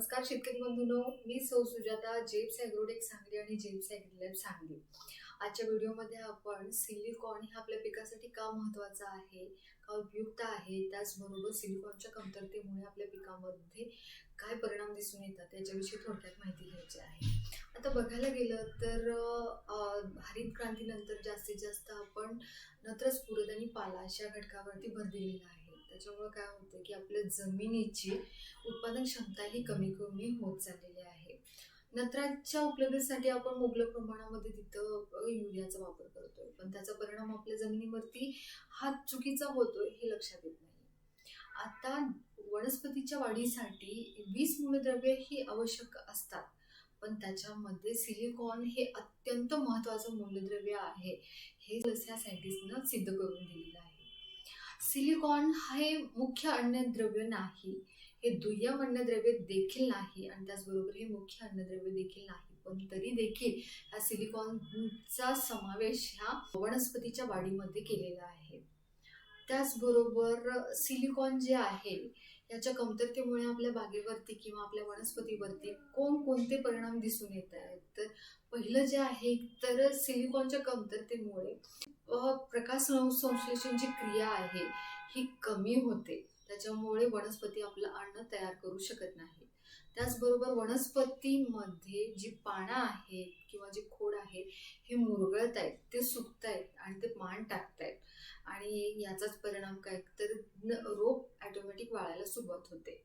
नमस्कार शेतकरी बंधूंनो मी सौ सुजाता जेप्स ॲग्रोटेक सांगली आणि जेप्स ॲग्रीलॅब सांगली. आजच्या व्हिडिओमध्ये आपण सिलिकॉन हे आपल्या पिकासाठी का महत्त्वाचा आहे का उपयुक्त आहे त्याचबरोबर सिलिकॉनच्या कमतरतेमुळे आपल्या पिकामध्ये काय परिणाम दिसून येतात याच्याविषयी थोडक्यात माहिती घ्यायची आहे. आता बघायला गेलं तर हरित क्रांतीनंतर जास्तीत जास्त आपण नत्र पुरत आणि पाला अशा घटकावरती भर दिलेला आहे. त्याच्यामुळे काय होतं की आपल्या जमिनीची उत्पादन क्षमता ही कमी कमी होत चाललेली आहे. नत्राच्या उपलब्धतेसाठी आपण मुबलक प्रमाणामध्ये तिथं युरियाचा वापर करतोय. पण त्याचा परिणाम आपल्या जमिनीवरती हा चुकीचा होतोय हे लक्षात येत नाही. आता वनस्पतीच्या वाढीसाठी वीस मूलद्रव्ये ही आवश्यक असतात. पण त्याच्यामध्ये सिलिकॉन हे अत्यंत महत्त्वाचं मूलद्रव्य आहे. हे ह्या सायंटिस्टनं सिद्ध करून दिलेलं आहे. सिलिकॉन हे मुख्य अन्नद्रव्य नाही. हे दुय्यम अन्नद्रव्य देखील नाही आणि त्याचबरोबर हे मुख्य अन्नद्रव्य देखील नाही. पण तरी देखील ह्या सिलिकॉनचा समावेश ह्या वनस्पतीच्या वाढीमध्ये केलेला आहे. त्याचबरोबर सिलिकॉन जे आहे याच्या कमतरतेमुळे आपल्या बागेवरती किंवा आपल्या वनस्पतीवरती कोणकोणते परिणाम दिसून येत आहेत? तर पहिलं जे आहे तर सिलिकॉनच्या कमतरतेमुळे प्रकाश संश्लेषण जी क्रिया आहे ही कमी होते. त्याच्यामुळे वनस्पती आपलं अन्न तयार करू शकत नाही. त्याचबरोबर वनस्पतीमध्ये जी पानं आहेत किंवा जे खोड आहे हे मुरगळत आहेत ते सुकत आहेत आणि ते मान टाकत आहेत. आणि याचाच परिणाम काय? तर रोप ॲटोमॅटिक वाळायला सुरुवात होते.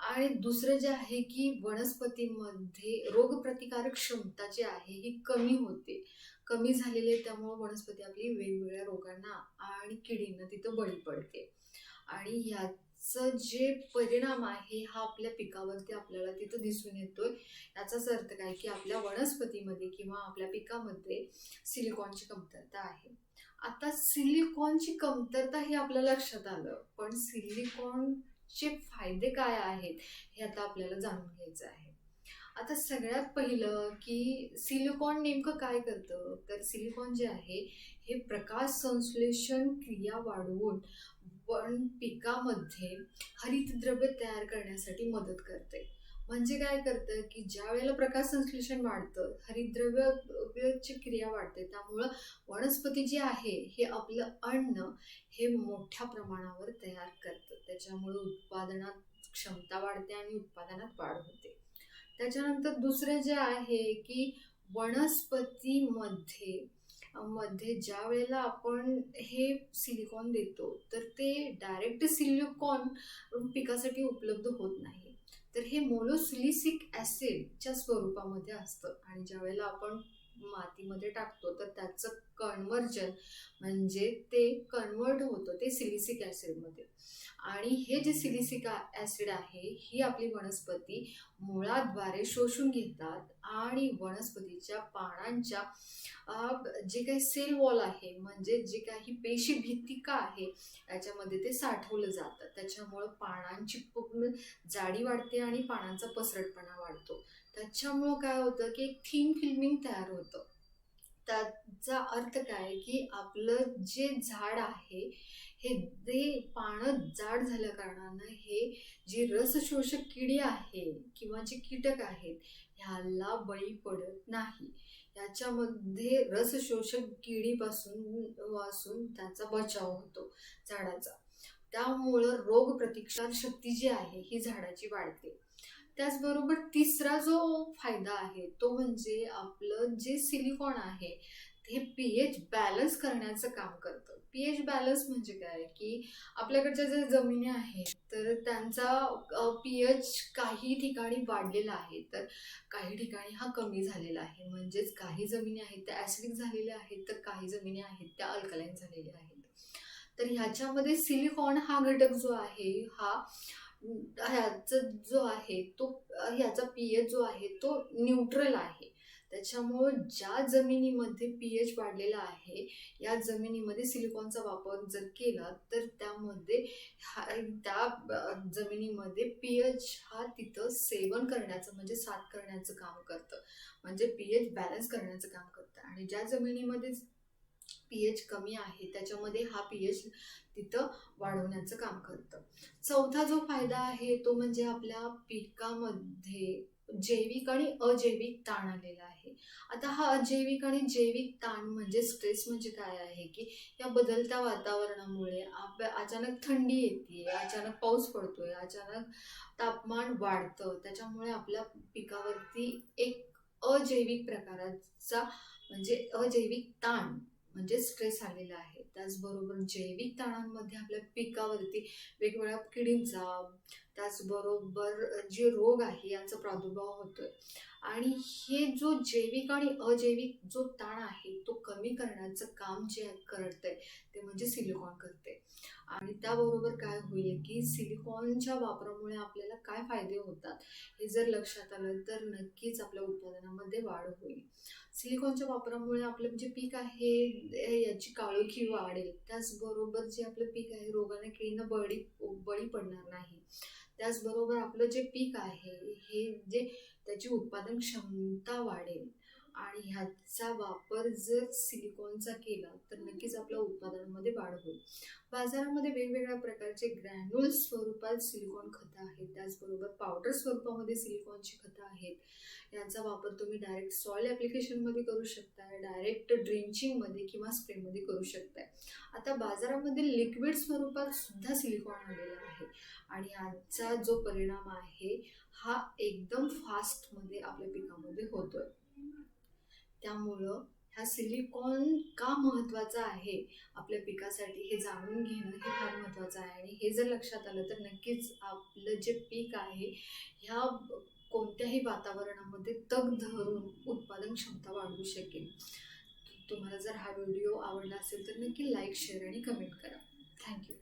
आणि दुसरं जे आहे की वनस्पतीमध्ये रोगप्रतिकारक क्षमता जी आहे ही कमी होते. कमी झालेली आहे त्यामुळे वनस्पती आपली वेगवेगळ्या रोगांना आणि किडींना तिथं बळी पडते. आणि ह्याचं जे परिणाम आहे हा आपल्या पिकावरती आपल्याला तिथं दिसून येतोय. याचाच अर्थ काय की आपल्या वनस्पतीमध्ये किंवा आपल्या पिकामध्ये सिलिकॉनची कमतरता आहे. आता सिलिकॉनची कमतरता हे आपल्या लक्षात आलं पण सिलिकॉन चे फायदे काय आहेत हे आता आपल्याला जाणून घ्यायचं आहे. आता सगळ्यात पहिलं की सिलिकॉन नेमकं काय करतं? तर सिलिकॉन जे आहे हे प्रकाश संश्लेषण क्रिया वाढवून पण पिकामध्ये हरितद्रव्य तयार करण्यासाठी मदत करते. म्हणजे काय करतं की ज्या वेळेला प्रकाश संश्लेषण वाढतं हरितद्रव्याची क्रिया वाढते. त्यामुळं वनस्पती जी आहे हे आपलं अन्न हे मोठ्या प्रमाणावर तयार करतं. त्याच्यामुळे उत्पादनात क्षमता वाढते आणि उत्पादनात वाढ होते. त्याच्यानंतर दुसरं जे आहे की वनस्पतीमध्ये मध्ये ज्या वेळेला आपण हे सिलिकॉन देतो तर ते डायरेक्ट सिलिकॉन पिकासाठी उपलब्ध होत नाही. तर हे मोनोसिलिसिक ॲसिडच्या स्वरूपामध्ये असतं. आणि ज्या वेळेला आपण मातीमध्ये टाकतो तर त्याचं कन्वर्जन म्हणजे ते कन्वर्ट होतं ते सिलिसिक ॲसिडमध्ये आणि हे जे सिलिसिक ॲसिड आहे ही आपली वनस्पती मुळाद्वारे शोषून घेतात आणि वनस्पतीच्या पानांच्या जे काही सेल वॉल आहे म्हणजे जे काही पेशी भित्तिका आहे याच्यामध्ये ते साठवलं जातं. त्याच्यामुळं पानांची पूर्ण जाडी वाढते आणि पानांचा पसरटपणा वाढतो. त्याच्यामुळं काय होतं की एक थीम फिल्मिंग तयार होतं. त्याचा अर्थ काय की आपलं जे झाड आहे हे ते पानं जाड झाल्या कारणानं हे जी रसशोषक किडी आहे किंवा जे कीटक आहेत ह्याला बळी पडत नाही. याच्यामध्ये रसशोषक किडीपासून वाचून त्याचा बचाव होतो झाडाचा. त्यामुळं रोगप्रतिकार शक्ती जी आहे ही झाडाची वाढते. त्याचबरोबर तिसरा जो फायदा आहे तो म्हणजे आपलं जे सिलिकॉन आहे हे पी एच बॅलन्स करण्याचं काम करतं. पी एच बॅलन्स म्हणजे काय? की आपल्याकडच्या ज्या जमिनी आहेत तर त्यांचा पी एच काही ठिकाणी वाढलेला आहे तर काही ठिकाणी हा कमी झालेला आहे. म्हणजेच काही जमिनी आहेत त्या ॲसिडिक झालेल्या आहेत तर काही जमिनी आहेत त्या अल्कलाईन झालेल्या आहेत. तर ह्याच्यामध्ये सिलिकॉन हा घटक जो आहे हा ह्याचा जो आहे तो ह्याचा पी एच जो आहे तो न्यूट्रल आहे. त्याच्यामुळं ज्या जमिनीमध्ये पी एच वाढलेला आहे या जमिनीमध्ये सिलिकॉनचा वापर जर केला तर त्यामध्ये हा त्या जमिनीमध्ये पी एच हा तिथं सेवन करण्याचं म्हणजे साथ करण्याचं काम करतं. म्हणजे पी एच बॅलन्स करण्याचं काम करतं. आणि ज्या जमिनीमध्ये पी एच कमी आहे त्याच्यामध्ये हा पी एच तिथं वाढवण्याचं काम करतं. चौथा जो फायदा आहे तो म्हणजे आपल्या पिकामध्ये जैविक आणि अजैविक ताण आलेला आहे. आता हा अजैविक आणि जैविक ताण म्हणजे स्ट्रेस म्हणजे काय आहे की या बदलत्या वातावरणामुळे आप अचानक थंडी येते अचानक पाऊस पडतोय अचानक तापमान वाढतं त्याच्यामुळे आपल्या पिकावरती एक अजैविक प्रकाराचा म्हणजे अजैविक ताण म्हणजे स्ट्रेस आलेला आहे. त्याचबरोबर जैविक ताणांमध्ये आपल्या पिकावरती वेगवेगळ्या किडींचा त्याचबरोबर जे रोग आहे यांचा प्रादुर्भाव होतोय. आणि हे जो जैविक आणि अजैविक जो ताण आहे तो कमी करण्याचं काम जे करतंय करते म्हणजे सिलिकॉन करते. आणि त्याबरोबर काय होईल की सिलिकॉनच्या वापरामुळे आपल्याला काय फायदे होतात हे जर लक्षात आलं तर नक्कीच आपल्या उत्पादनामध्ये वाढ होईल. सिलिकॉनच्या वापरामुळे आपलं जे पीक आहे हे याची काळोखी वाढेल. त्याचबरोबर जे आपलं पीक आहे रोगाने किडीनं बळी बळी पडणार नाही. त्याचबरोबर आपलं जे पीक आहे हे जे त्याची उत्पादन क्षमता वाढेल. आणि ह्याचा वापर जर सिलिकॉनचा केला तर नक्कीच आपल्या उत्पादनामध्ये वाढ होईल. बाजारामध्ये वेगवेगळ्या प्रकारचे ग्रॅन्युल स्वरूपात सिलिकॉन खतं आहेत. त्याचबरोबर पावडर स्वरूपामध्ये सिलिकॉनची खतं आहेत. यांचा वापर तुम्ही डायरेक्ट सॉइल ॲप्लिकेशनमध्ये करू शकताय डायरेक्ट ड्रिंचिंगमध्ये किंवा स्प्रेमध्ये करू शकताय. आता बाजारामध्ये लिक्विड स्वरूपात सुद्धा सिलिकॉन आलेला आहे. आणि याचा जो परिणाम आहे हा एकदम फास्टमध्ये आपल्या पिकामध्ये होतोय. त्यामुळं ह्या सिलिकॉन का महत्त्वाचा आहे आपल्या पिकासाठी हे जाणून घेणं हे फार महत्त्वाचं आहे. आणि हे जर लक्षात आलं तर नक्कीच आपलं जे पीक आहे ह्या कोणत्याही वातावरणामध्ये तग धरून उत्पादन क्षमता वाढवू शकेल. तुम्हाला जर हा व्हिडिओ आवडला असेल तर नक्की लाईक शेअर आणि कमेंट करा. Thank you.